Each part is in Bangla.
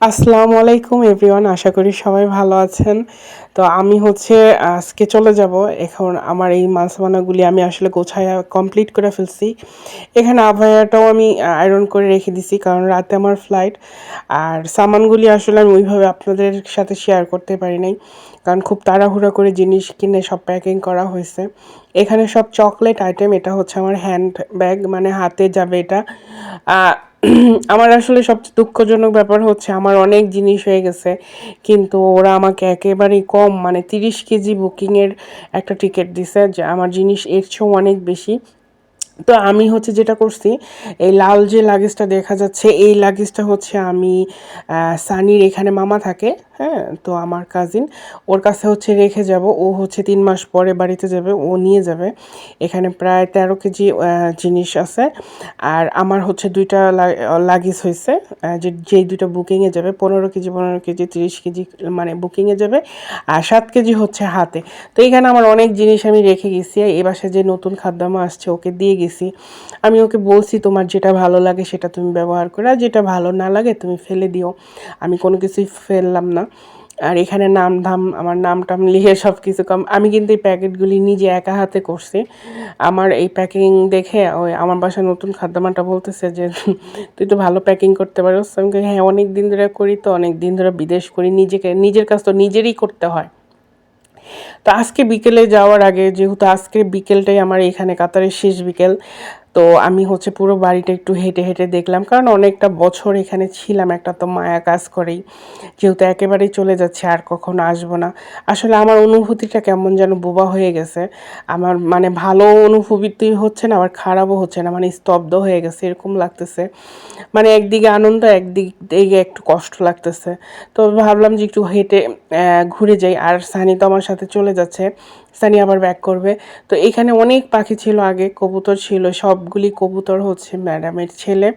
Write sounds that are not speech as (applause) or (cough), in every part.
আসসালামু আলাইকুম এভরিওয়ান, আশা করি সবাই ভালো আছেন। তো আমি হচ্ছে আজকে চলে যাব। এখন আমার এই মাছবানাগুলি আমি আসলে গোছায় কমপ্লিট করে ফেলছি। এখানে আভায়াটাও আমি আয়রন করে রেখে দিছি কারণ রাতে আমার ফ্লাইট আর সামানগুলি আসলে আমি ওইভাবে আপনাদের সাথে শেয়ার করতে পারি নাই। কারণ খুব তাড়াহুড়া করে জিনিস কিনে সব প্যাকিং করা হয়েছে। এখানে সব চকলেট আইটেম এটা হচ্ছে আমার হ্যান্ড ব্যাগ মানে হাতে যাবে এটা। (clears throat) আমার আসলে সবচেয়ে দুঃখজনক ব্যাপার হচ্ছে আমার অনেক জিনিস হয়ে গেছে। কিন্তু ওরা আমাকে একেবারেই কম মানে তিরিশ কেজি বুকিংয়ের একটা টিকিট দিছে যে আমার জিনিস এর চেয়েও অনেক বেশি। তো আমি হচ্ছে যেটা করছি, এই লাল যে লাগেজটা দেখা যাচ্ছে, এই লাগেজটা হচ্ছে আমি সানির এখানে মামা থাকে। হ্যাঁ তো আমার কাজিন ওর কাছে হচ্ছে রেখে যাব। ও হচ্ছে তিন মাস পরে বাড়িতে যাবে, ও নিয়ে যাবে। এখানে প্রায় তেরো কেজি জিনিস আছে। আর আমার হচ্ছে দুইটা লাগেজ হয়েছে যে, যেই দুইটা বুকিংয়ে যাবে, পনেরো কেজি পনেরো কেজি, তিরিশ কেজি মানে বুকিংয়ে যাবে। আর সাত কেজি হচ্ছে হাতে। তো এখানে আমার অনেক জিনিস আমি রেখে গেছি এ বাসায় যে নতুন খাদ্যামা আসছে, ওকে দিয়ে গেছি। আমি ওকে বলছি, তোমার যেটা ভালো লাগে, সেটা তুমি ব্যবহার করে, আর যেটা ভালো না লাগে, তুমি ফেলে দিও। আমি কোনো কিছুই ফেললাম না। আর এখানে নাম ধাম, আমার নাম টাম লিখে সব কিছু কম, আমি কিন্তু এই প্যাকেটগুলি নিজে একা হাতে করছি। আমার এই প্যাকিং দেখে ওই আমার বাসায় নতুন খাদ্যমানটা বলতেছে যে, তুই তো ভালো প্যাকিং করতে পারো। আমি হ্যাঁ অনেক দিন ধরে করি তো অনেক দিন ধরে বিদেশ করি, নিজেকে, নিজের কাজ তো নিজেরই করতে হয়। তো আজকে বিকেলে যাওয়ার আগে, যেহেতু আজকে বিকেলটাই আমার এখানে কাতারের শেষ বিকেল আমি হচ্ছে পুরো বাড়িটা একটু হেঁটে হেঁটে দেখলাম, কারণ অনেকটা বছর এখানে ছিলাম, একটা তো মায়া কাজ করেই। যেহেতু একেবারেই চলে যাচ্ছে, আর কখনো আসব না। আসলে আমার অনুভূতিটা কেমন যেন বোবা হয়ে গেছে। আমার মানে ভালো অনুভূতি হচ্ছে না, আবার খারাপও হচ্ছে না মানে স্তব্ধ হয়ে গেছে, এরকম লাগতেছে। মানে একদিকে আনন্দ, একদিকে একটু কষ্ট লাগতেছে। তো ভাবলাম যে একটু হেঁটে ঘুরে যাই। আর সানি তো আমার সাথে চলে যাচ্ছে। সানি আবার ব্যাক করবে। তো এখানে অনেক পাখি ছিল আগে, কবুতর ছিল, সবগুলি কবুতর হচ্ছে ম্যাডামের ছেলে।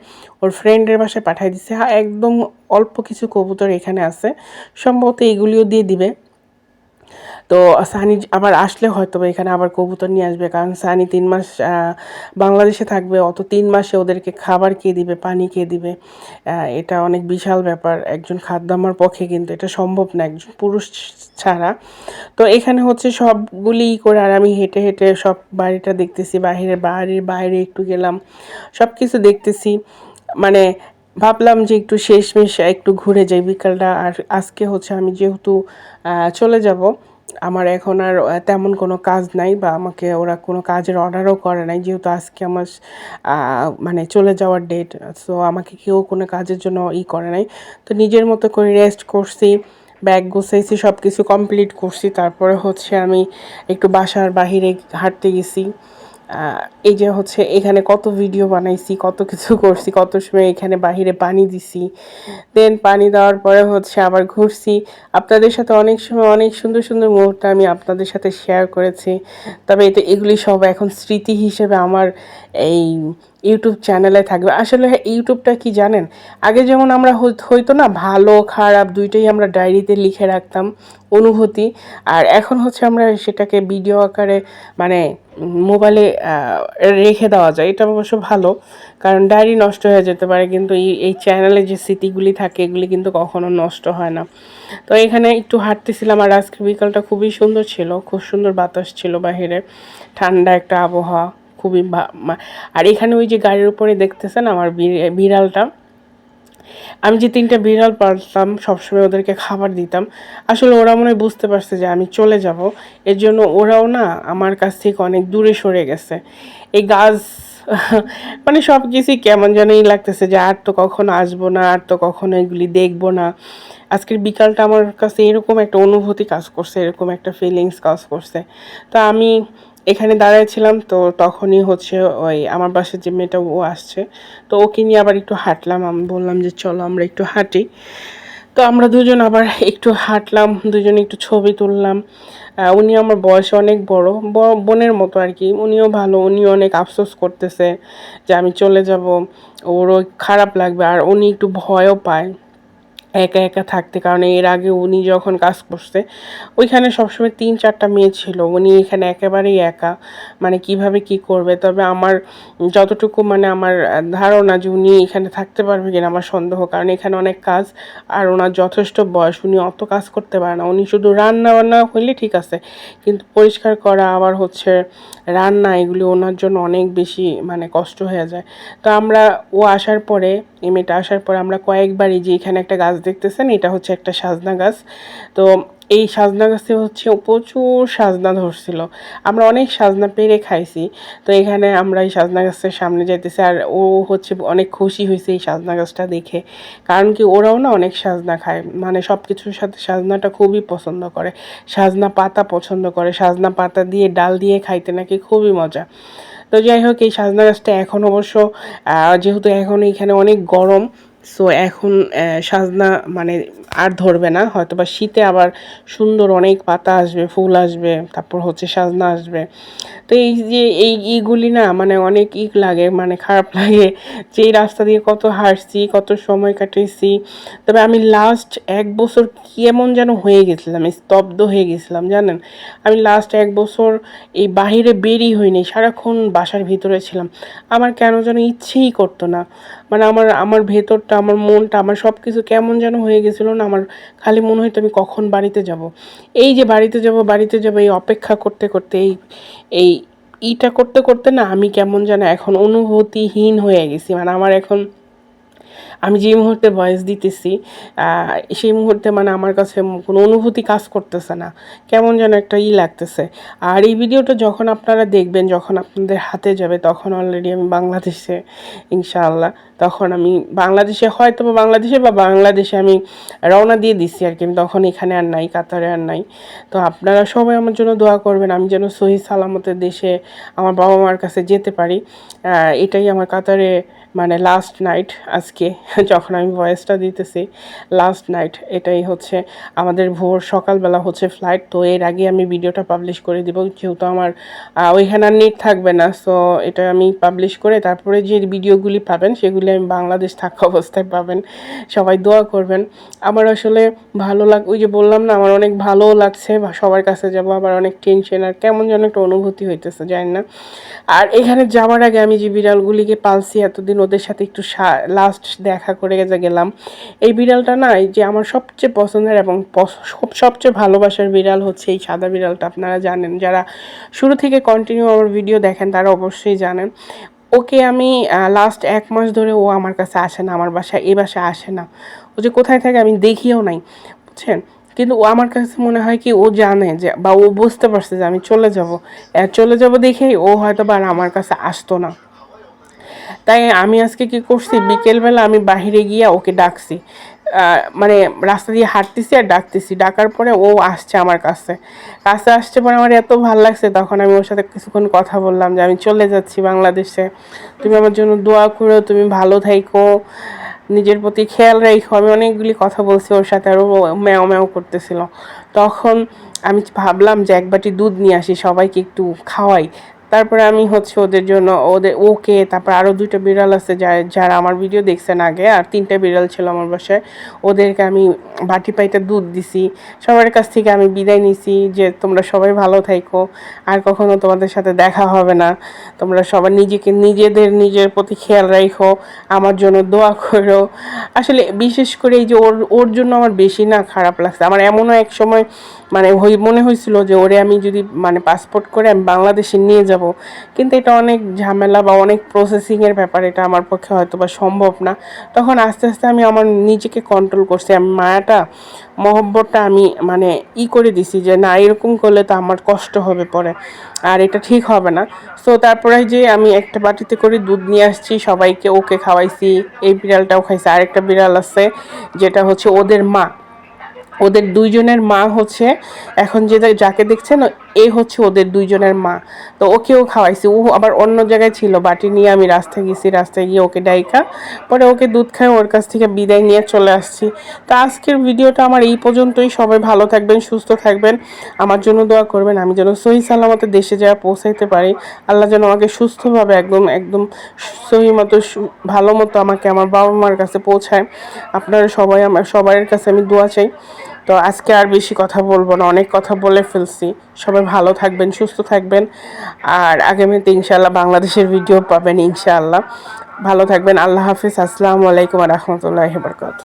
ওর ফ্রেন্ডের বাসায় পাঠিয়ে দিছে। হ্যাঁ একদম অল্প কিছু কবুতর এখানে আছে। সম্ভবত এগুলিও দিয়ে দিবে। তো সানি আবার আসলে হয়তো এখানে আবার কবুতর নিয়ে আসবে, কারণ সানি তিন মাস বাংলাদেশে থাকবে, অত তিন মাসে ওদেরকে খাবার কে দিবে, পানি কে দিবে এটা অনেক বিশাল ব্যাপার। একজন খাদ্যামার পক্ষে কিন্তু এটা সম্ভব না, একজন পুরুষ ছাড়া। তো এখানে হচ্ছে সবগুলি করে, আর আমি হেঁটে হেঁটে সব বাড়িটা দেখতেছি, বাহিরে, বাড়ির বাইরে একটু গেলাম সব কিছু দেখতেছি। মানে ভাবলাম যে একটু শেষমেশ একটু ঘুরে যাই বিকালটা, আর আজকে হচ্ছে আমি যেহেতু চলে যাব, আমার এখন আর তেমন কোনো কাজ নাই বা আমাকে ওরা কোনো কাজের অর্ডারও করে নাই, যেহেতু আজকে আমার মানে চলে যাওয়ার ডেট সো আমাকে কেউ কোনো কাজের জন্য ই করে নাই। তো নিজের মতো করে রেস্ট করছি ব্যাগ গুছাইছি সব কিছু কমপ্লিট করছি, তারপরে হচ্ছে আমি একটু বাসার বাহিরে হাঁটতে গেছি। এই যে হচ্ছে এখানে কত ভিডিও বানাইছি, কত কিছু (laughs) করছি, কত সময় এখানে বাহিরে পানি দিছি। দেন পানি দেওয়ার পরে হচ্ছে আবার ঘুরছি। আপনাদের সাথে অনেক সময়, অনেক সুন্দর সুন্দর মুহূর্ত আমি আপনাদের সাথে শেয়ার করেছি। তবে এতে এগুলি সব এখন স্মৃতি হিসেবে আমার এই ইউটিউব চ্যানেলে থাকবে। আসলে ইউটিউবটা কি জানেন? আগে যেমন আমরা হইতো না, ভালো, খারাপ দুইটাই আমরা ডায়েরিতে লিখে রাখতাম, অনুভূতি। আর এখন হচ্ছে আমরা সেটাকে ভিডিও আকারে মানে মোবাইলে রেখে দেওয়া যায়। এটা অবশ্য ভালো, কারণ ডায়েরি নষ্ট হয়ে যেতে পারে, কিন্তু এই এই চ্যানেলে যে স্মৃতিগুলি থাকে, এগুলি কিন্তু কখনো নষ্ট হয় না। তো এখানে একটু হাঁটতেছিলাম, আর আজকে বিকালটা খুবই সুন্দর ছিল, খুব সুন্দর বাতাস ছিল বাহিরে। ঠান্ডা একটা আবহাওয়া। খুবই আর এখানে ওই যে গাড়ির উপরে দেখতেছেন আমার বিড়ালটা। আমি যে তিনটা বিড়াল পারতাম সবসময় ওদেরকে খাবার দিতাম। আসলে ওরা মনে হয় বুঝতে পারছে যে আমি চলে যাব। এর জন্য ওরাও না আমার কাছ থেকে অনেক দূরে সরে গেছে। এই গাছ (laughs) মানে সব কিছুই কেমন যেনই লাগতেছে যে আর তো কখনো আসব না, আর তো কখনো এগুলি দেখব না। আজকের বিকালটা আমার কাছে এরকম একটা অনুভূতি কাজ করছে, এরকম একটা ফিলিংস কাজ করছে। তো আমি এখানে দাঁড়াইছিলাম তো তখনই হচ্ছে ওই আমার বাসার যে মেয়েটা ও আসছে, তো ওকে নিয়ে আবার একটু হাঁটলাম। আমি বললাম যে, চলো আমরা একটু হাঁটি। তো আমরা দুজন আবার একটু হাঁটলাম, দুজন একটু ছবি তুললাম। উনি আমার বয়সে অনেক বড় বোনের মতো আর কি। উনিও ভালো, উনিও অনেক আফসোস করতেছে যে আমি চলে যাব, ওরও খারাপ লাগবে আর উনি একটু ভয়ও পায়। একা একা থাকতে। কারণ এর আগে উনি যখন কাজ করছে, ওইখানে সবসময় তিন চারটা মেয়ে ছিল। উনি এখানে একেবারেই একা। মানে কীভাবে কি করবে? তবে আমার যতটুকু মানে আমার ধারণা যে উনি এখানে থাকতে পারবে কিনা আমার সন্দেহ। কারণ এখানে অনেক কাজ আর ওনার যথেষ্ট বয়স। উনি অত কাজ করতে পারে না। উনি শুধু রান্না বান্না হইলে ঠিক আছে। কিন্তু পরিষ্কার করা, আবার হচ্ছে রান্না, এগুলি ওনার জন্য অনেক বেশি মানে কষ্ট হয়ে যায়। তো আমরা ও আসার পরে এই মেয়েটা আসার পর আমরা কয়েকবারই যে এখানে একটা গাছ দেখতেছেন, এটা হচ্ছে একটা সাজনা গাছ। তো এই সাজনা গাছে হচ্ছে প্রচুর সাজনা ধরছিল। আমরা অনেক সাজনা পেরে খাইছি। তো এখানে আমরা এই সাজনা গাছের সামনে যাইতেছি আর ও হচ্ছে অনেক খুশি হয়েছে এই সাজনা গাছটা দেখে। কারণ কি ওরাও না অনেক সাজনা খায়। মানে সব কিছুর সাথে সাজনাটা খুবই পছন্দ করে। সাজনা পাতা পছন্দ করে। সাজনা পাতা দিয়ে ডাল দিয়ে খাইতে নাকি খুবই মজা। তো যাই হোক এই সাজনা গাছটা এখন অবশ্য যেহেতু এখন এখানে অনেক গরম সো এখন সাজনা মানে আর ধরবে না। হয়তো বা শীতে আবার সুন্দর অনেক পাতা আসবে, ফুল আসবে, তারপর হচ্ছে সাজনা আসবে। তো এই যে, এই ইগুলি না মানে অনেক ই লাগে মানে খারাপ লাগে যে, এই রাস্তা দিয়ে কত হাঁটছি, কত সময় কাটিয়েছি তবে আমি লাস্ট এক বছর কেমন যেন হয়ে গেছিলাম স্তব্ধ হয়ে গেছিলাম, জানেন? আমি লাস্ট এক বছর এই বাহিরে বেরিয়ে হইনি, সারাক্ষণ বাসার ভিতরে ছিলাম। আমার কেন যেন ইচ্ছেই করতো না। মানে আমার আমার ভেতরটা আমার মনটা, আমার সব কিছু কেমন যেন হয়ে গেছিল না, আমার খালি মনে হয়তো আমি কখন বাড়িতে যাব। এই যে বাড়িতে যাব বাড়িতে যাব, এই অপেক্ষা করতে করতে, এই এই ইটা করতে করতে না আমি কেমন যেন এখন অনুভূতিহীন হয়ে গেছি। মানে আমার এখন আমি যে মুহূর্তে ভয়েস দিতেছি সেই মুহূর্তে মানে আমার কাছে কোনো অনুভূতি কাজ করতেছে না। কেমন যেন একটা ই লাগতেছে। আর এই ভিডিওটা যখন আপনারা দেখবেন, যখন আপনাদের হাতে যাবে, তখন অলরেডি আমি বাংলাদেশে, ইনশাআল্লাহ, তখন আমি বাংলাদেশে হয়তো বা বাংলাদেশে বা বাংলাদেশে আমি রওনা দিয়ে দিচ্ছি আর কি। আমি তখন এখানে আর নাই, কাতারে আর নাই। তো আপনারা সবাই আমার জন্য দোয়া করবেন, আমি যেন সহি সালামতের দেশে আমার বাবা মার কাছে যেতে পারি। এটাই আমার কাতারে মানে লাস্ট নাইট আজকে (laughs) যখন আমি ভয়েসটা দিতেছি লাস্ট নাইট এটাই হচ্ছে আমাদের ভোর সকালবেলা হচ্ছে ফ্লাইট তো এর আগে আমি ভিডিওটা পাবলিশ করে দিব, যেহেতু আমার ওইখানে আর নেট থাকবে না সো এটা আমি পাবলিশ করে তারপরে যে ভিডিওগুলি পাবেন, সেগুলি আমি বাংলাদেশ থাকা (laughs) অবস্থায় পাবেন। সবাই দোয়া করবেন। আমার আসলে ভালো লাগ, ওই যে বললাম না, আমার অনেক ভালোও লাগছে সবার কাছে যাব, আবার অনেক টেনশন আর কেমন যেন একটা অনুভূতি হইতেছে, জানি না। আর এখানে যাওয়ার আগে আমি যে বিড়ালগুলিকে পালছি, এতদিন ওদের সাথে একটু লাস্ট দেখা করে গেলাম। এই বিড়ালটা না যে আমার সবচেয়ে পছন্দের এবং সবচেয়ে ভালোবাসার বিড়াল হচ্ছে এই সাদা বিড়ালটা, আপনারা জানেন। যারা শুরু থেকে কন্টিনিউ আমার ভিডিও দেখেন, তারা অবশ্যই জানেন। ওকে আমি লাস্ট এক মাস ধরে ও আমার কাছে আসে না, আমার বাসায়, এ বাসায় আসে না। ও যে কোথায় থাকে আমি দেখিও নাই, বুঝছেন? কিন্তু ও আমার কাছে মনে হয় কি, ও জানে যে, বা ও বুঝতে পারছে যে আমি চলে যাব। চলে যাব দেখেই ও হয়তো বা আমার কাছে আসতো না। তাই আমি আজকে কি করছি? বিকেলবেলা আমি বাহিরে গিয়ে ওকে ডাকছি। মানে রাস্তা দিয়ে হাঁটতেছি আর ডাকতেছি। ডাকার পরে ও আসছে আমার কাছে। কাছে আসছে পরে আমার এত ভালো লাগছে। তখন আমি ওর সাথে কিছুক্ষণ কথা বললাম যে, আমি চলে যাচ্ছি বাংলাদেশে। তুমি আমার জন্য দোয়া করো। তুমি ভালো থাইকো। নিজের প্রতি খেয়াল রাখো আমি অনেকগুলি কথা বলছি ওর সাথে আরও ম্যাও ম্যাও করতেছিল। তখন আমি ভাবলাম যে, এক বাটি দুধ নিয়ে আসি। সবাইকে একটু খাওয়াই। তারপরে আমি হচ্ছে ওদের জন্য ওদের, ওকে, তারপর আরও দুটো বিড়াল আছে যারা আমার ভিডিও দেখছেন আগে, আর তিনটে বিড়াল ছিল আমার বাসায়, ওদেরকে আমি বাটি পাইতে দুধ দিছি। সবার কাছ থেকে আমি বিদায় নিছি যে তোমরা সবাই ভালো থাইকো, আর কখনো তোমাদের সাথে দেখা হবে না। তোমরা সবাই নিজেকে, নিজেদের, নিজের প্রতি খেয়াল রাখো আমার জন্য দোয়া করো। আসলে বিশেষ করে এই যে ওর ওর জন্য আমার বেশি না খারাপ লাগছে। আমার এমনও এক সময় মানে হই মনে হয়েছিল যে ওরে আমি যদি মানে পাসপোর্ট করে আমি বাংলাদেশে নিয়ে যাব। কিন্তু এটা অনেক ঝামেলা বা অনেক প্রসেসিংয়ের ব্যাপার, এটা আমার পক্ষে হয়তো বা সম্ভব না। তখন আস্তে আস্তে আমি আমার নিজেকে কন্ট্রোল করছি। আমি মায়াটা, মহব্বতটা আমি মানে ই করে দিছি যে না, এরকম করলে তো আমার কষ্ট হবে পরে, আর এটা ঠিক হবে না। সো তারপরে যে আমি একটা বাটিতে করে দুধ নিয়ে আসছি, সবাইকে ওকে খাওয়াইছি, এই বিড়ালটাও খাইছি। আরেকটা বিড়াল আছে, যেটা হচ্ছে ওদের মা। ওদের দুইজনের মা হচ্ছে এখন যে যাকে দেখছেন এই হচ্ছে ওদের দুইজনের মা। তো ওকেও খাওয়াইছি। ও আবার অন্য জায়গায় ছিল, বাটি নিয়ে আমি রাস্তায় গেছি, রাস্তায় গিয়ে ওকে ডাইকা। পরে ওকে দুধ খায় ওর কাছ থেকে বিদায় নিয়ে চলে আসছি। তো আজকের ভিডিওটা আমার এই পর্যন্তই। সবাই ভালো থাকবেন, সুস্থ থাকবেন। আমার জন্য দোয়া করবেন, আমি যেন সহি সালামতে দেশে যাওয়া পৌঁছাইতে পারি। আল্লাহ যেন আমাকে সুস্থভাবে একদম একদম সহি মতো ভালো মতো আমাকে আমার বাবা মার কাছে পৌঁছায়। আপনারা সবাই আমার সবার কাছে আমি দোয়া চাই। তো আজকে আর বেশি কথা বলব না। অনেক কথা বলে ফেলছি। সবাই ভালো থাকবেন, সুস্থ থাকবেন। আর আগামীতে ইনশাআল্লাহ বাংলাদেশের ভিডিও পাবেন ইনশাআল্লাহ। ভালো থাকবেন, আল্লাহ হাফিজ। আসসালামু আলাইকুম রহমতুল্লাহ বরকাত